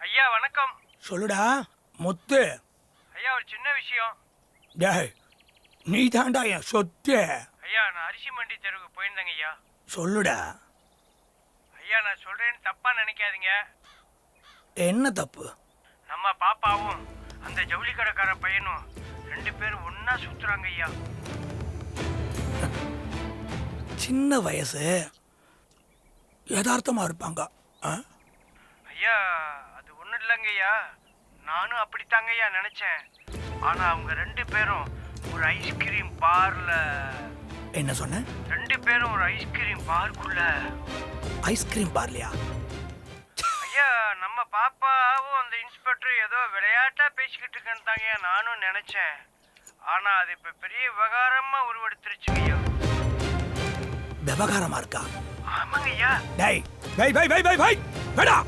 ஐயா வணக்கம். சொல்லுடா முத்து. ஐயா ஒரு சின்ன விஷயம். டேய் நீ தாண்டா என் சொத்து. ஐயா நான் அரிசி மண்டி தெருவுக்கு போயிருந்தேங்க ஐயா. சொல்லுடா. ஐயா நான் சொல்றேன்னு தப்பா நினைக்காதீங்க. என்ன தப்பு? நம்ம பாப்பாவும் அந்த ஜவுளி கடைக்கார பையனும் ரெண்டு பேரும் ஒண்ணா சுத்துறாங்க ஐயா. சின்ன வயசு. யதார்த்தமா இருப்பாங்க? ஐயா அது ஒண்ணும் இல்லைங்க ஐயா நானும் அப்படித்தாங்க ஐயா நினைச்சேன். ஆனா அவங்க ரெண்டு பேரும் ஒரு ஐஸ்கிரீம் பார்ல என்ன சொன்ன? ரெண்டு பேரும் ஒரு ஐஸ்கிரீம் பார்க்குள்ள ஐஸ்கிரீம் பார்லியா ஐயா நம்ம பாப்பாவும் அந்த இன்ஸ்பெக்டர் ஏதோ விளையாட்டா பேசிக்கிட்டு இருக்கேன்னு தாங்க ஐயா நானும் நினைச்சேன். ஆனா அது இப்ப பெரிய விவகாரமா உருவெடுத்துருச்சுங்க ஐயா விவகாரமா இருக்கா? ஆமாங்க ஐயா டேய் bye bye bye bye bye வேடா.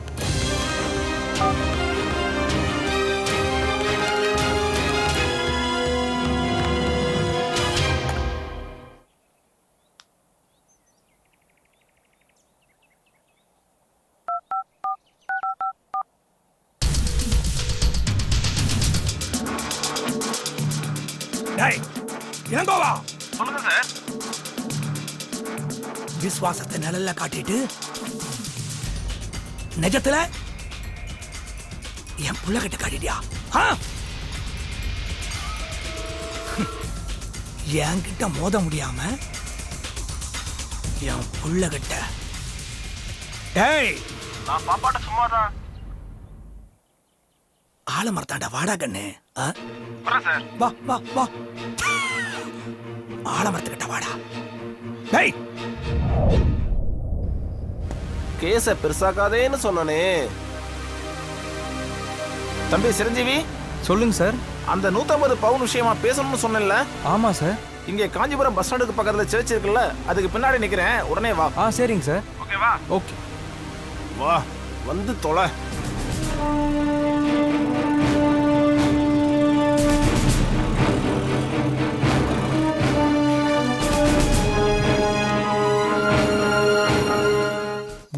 டேய் இளங்கோவா. விசுவாசத்தை நிழல்ல காட்டிட்டு நிஜத்துல என் புள்ள கிட்ட காட்டிட்டியா? என்கிட்ட மோத முடியாம என் புள்ள கிட்ட டேய்! நான் பாப்பாட்ட சும்மா தான் ஆலமரத்தாண்ட வாடா கண்ணு. வா வா வா. ஆலமரத்துக்கிட்ட வாடா. டேய்! கேஸ பெருசாக்காதேன்னு சொன்னனே. தம்பி சிரஞ்சீவி சொல்லுங்க சார். அந்த 150 பவுன் விஷயமா பேசணும்னு சொன்னேன்ல. ஆமா சார். இங்க காஞ்சிபுரம் பஸ் ஸ்டாண்டுக்கு பக்கத்துல சர்ச் இருக்குல்ல அதுக்கு பின்னாடி நிக்கிறேன். உடனே வா. ஆ சரிங்க சார். ஓகேவா ஓகே. வா வந்து தொலை.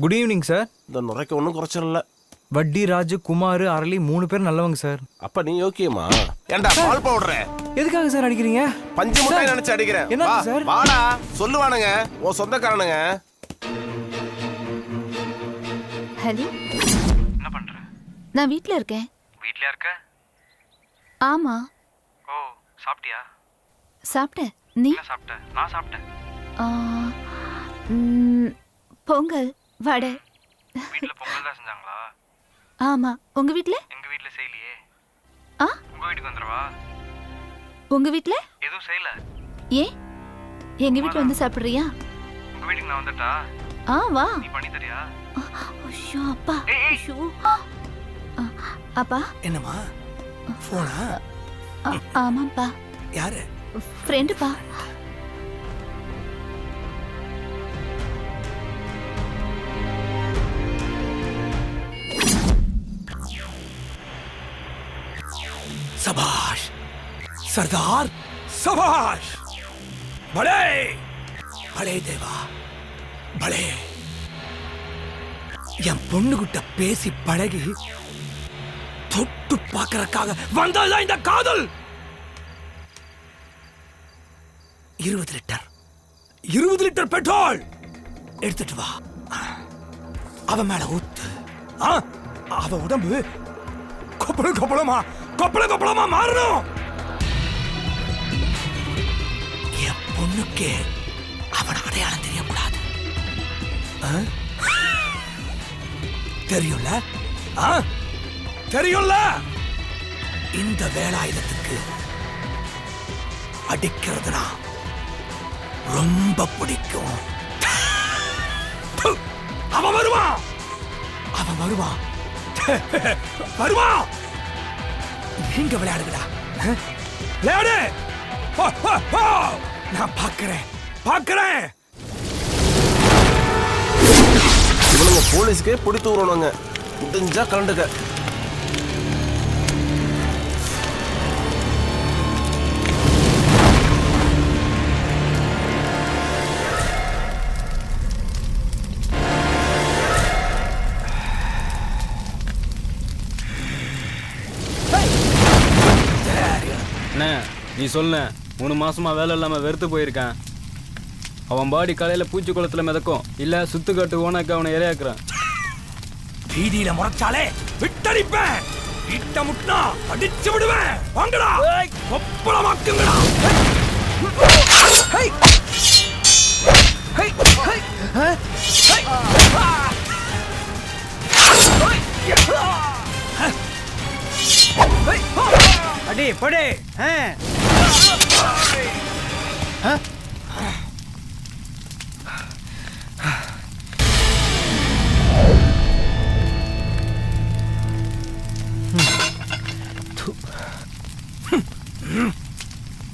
குட் ஈவினிங் சார் இந்த நுரைக்க ஒன்றும் குறைச்சிடல வட்டி ராஜு குமார் அரளி மூணு பேர் நல்லவங்க சார் அப்ப நீ ஓகேமா ஏன்டா பால் பவுடர? எதுக்காக சார் அடிக்கிறீங்க? பஞ்சு முட்டாய் சார், நினைச்சு அடிக்கிறேன். என்னது வா, சார்? வாடா. சொல்லுவானுங்க. உன் சொந்தக்காரனுங்க. ஹலோ. என்ன பண்ற? நான் வீட்ல இருக்கேன். வீட்லயா இருக்க? ஆமா. ஓ சாப்பிட்டியா? சாப்பிட்டேன். நீ? என்ன சாப்பிட்ட? நான் சாப்பிட்டேன். ஆ, ம், பொங்கல். வடை. வீட்ல பொங்கல் தான் செஞ்சாங்களா? ஆமா. உங்க வீட்ல? எங்க வீட்ல செய்யலையே. ஆ? உங்க வீட்டுக்கு வந்துடவா? உங்க வீட்ல? எதுவும் செய்யல. ஏன் எங்க வீட்ல வந்து சாப்பிடுறியா? உங்க வீட்டுக்கு நான் வந்துட்டா? ஆ வா. நீ பண்ணி தரியா? ஐயோ அப்பா. ஐயோ. அப்பா. என்னம்மா? போனா? ஆ, ஆமாப்பா யாரு? ஃப்ரெண்டுப்பா. சபாஷ். சர்தார் சபாஷ். பலே. பலே தேவா. பலே. என் பொண்ணுகிட்ட பேசி பழகி தொட்டு பார்க்கறக்காக வந்ததுதான் இந்த காதல். இருபது லிட்டர். இருபது லிட்டர் பெட்ரோல். எடுத்துட்டு வா. அவன் மேல ஊத்து. அவன் அவ உடம்பு கொப்பளம் கொப்பளமா? கொப்பள கொப்பளமா மாறணும். என் பொண்ணுக்கு அவன் அடையாளம் தெரியக்கூடாது? தெரியும்ல? தெரியும்ல? இந்த வேலாயுதத்துக்கு அடிக்கிறதுனா ரொம்ப பிடிக்கும்! அவன் வருவான். அவன் வருவான். வருவான். நீங்க விளையாடுங்கடா. விளையாடு! நான் பார்க்கிறேன். பார்க்கிறேன்! இவ்வளவு போலீஸ்க்கே பிடித்து விடணுங்க. முடிஞ்சா கலண்டுக்க நீ சொல்ல மூணு மாசமா வேலை இல்லாம வெறுத்து போயிருக்கேன் அவன் பாடி காலையில பூச்சி குளத்துல மிதக்கும் இல்ல சுத்துக்காட்டு ஓனாக்கு அவனை இரையாக்குறான் வீதியில முறைச்சாலே விட்டடிப்பேன் வீட்டை முட்டினா அடிச்சு விடுவேன் வாங்கடா ஒப்பளமாக்குங்கடா அடி படு. ஆ.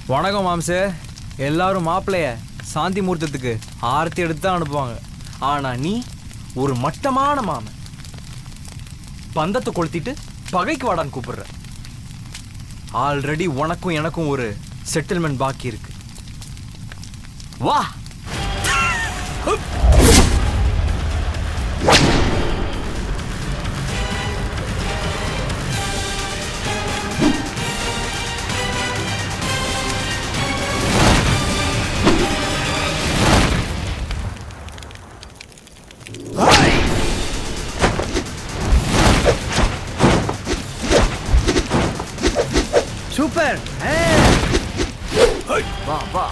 வணக்கம் மாம்சே. எல்லாரும் மாப்பிள்ளைய சாந்தி முகூர்த்தத்துக்கு ஆரத்தி எடுத்து தான் அனுப்புவாங்க. ஆனா நீ ஒரு மட்டமான மாமன். பந்தத்தை கொளுத்திட்டு பகைக்கு வாடான்னு கூப்பிடுற. ஆல்ரெடி உனக்கும் எனக்கும் ஒரு செட்டில்மெண்ட் பாக்கி இருக்கு வா! சூப்பர். வா வா.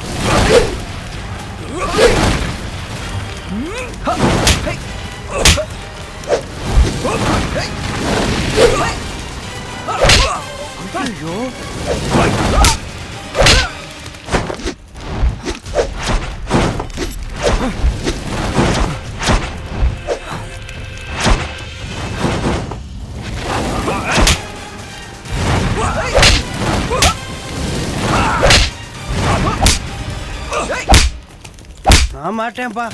நான் மாட்டேன்ப்பா.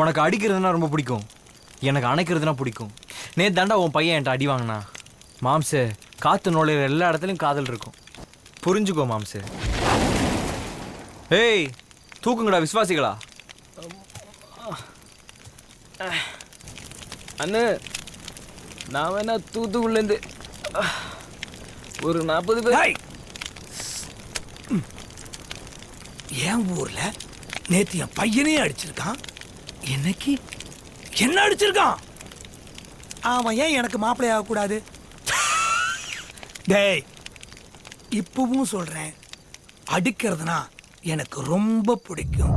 உனக்கு அடிக்கிறதுனா ரொம்ப பிடிக்கும். எனக்கு அணைக்கிறதுனா பிடிக்கும். நேத்து தாண்டா உன் பையன் என்கிட்ட அடி வாங்கினா. மாம்சே காத்து நுழையிற எல்லா இடத்துலையும் காதல் இருக்கும். புரிஞ்சுக்கோ மாம்சே. ஏய் தூக்குங்கடா விசுவாசிகளா. அண்ணு நான் வேணா தூத்துக்குள்ளேருந்து ஒரு நாற்பது பேர். என் ஊர்ல நேத்து என் பையனையும் அடிச்சிருக்கான்? என்னைக்கு? என்ன அடிச்சிருக்கான்? அவன் ஏன் எனக்கு மாப்பிள்ளை ஆகக்கூடாது? டேய் இப்பவும் சொல்றேன் அடிக்கிறதுனா எனக்கு ரொம்ப பிடிக்கும்.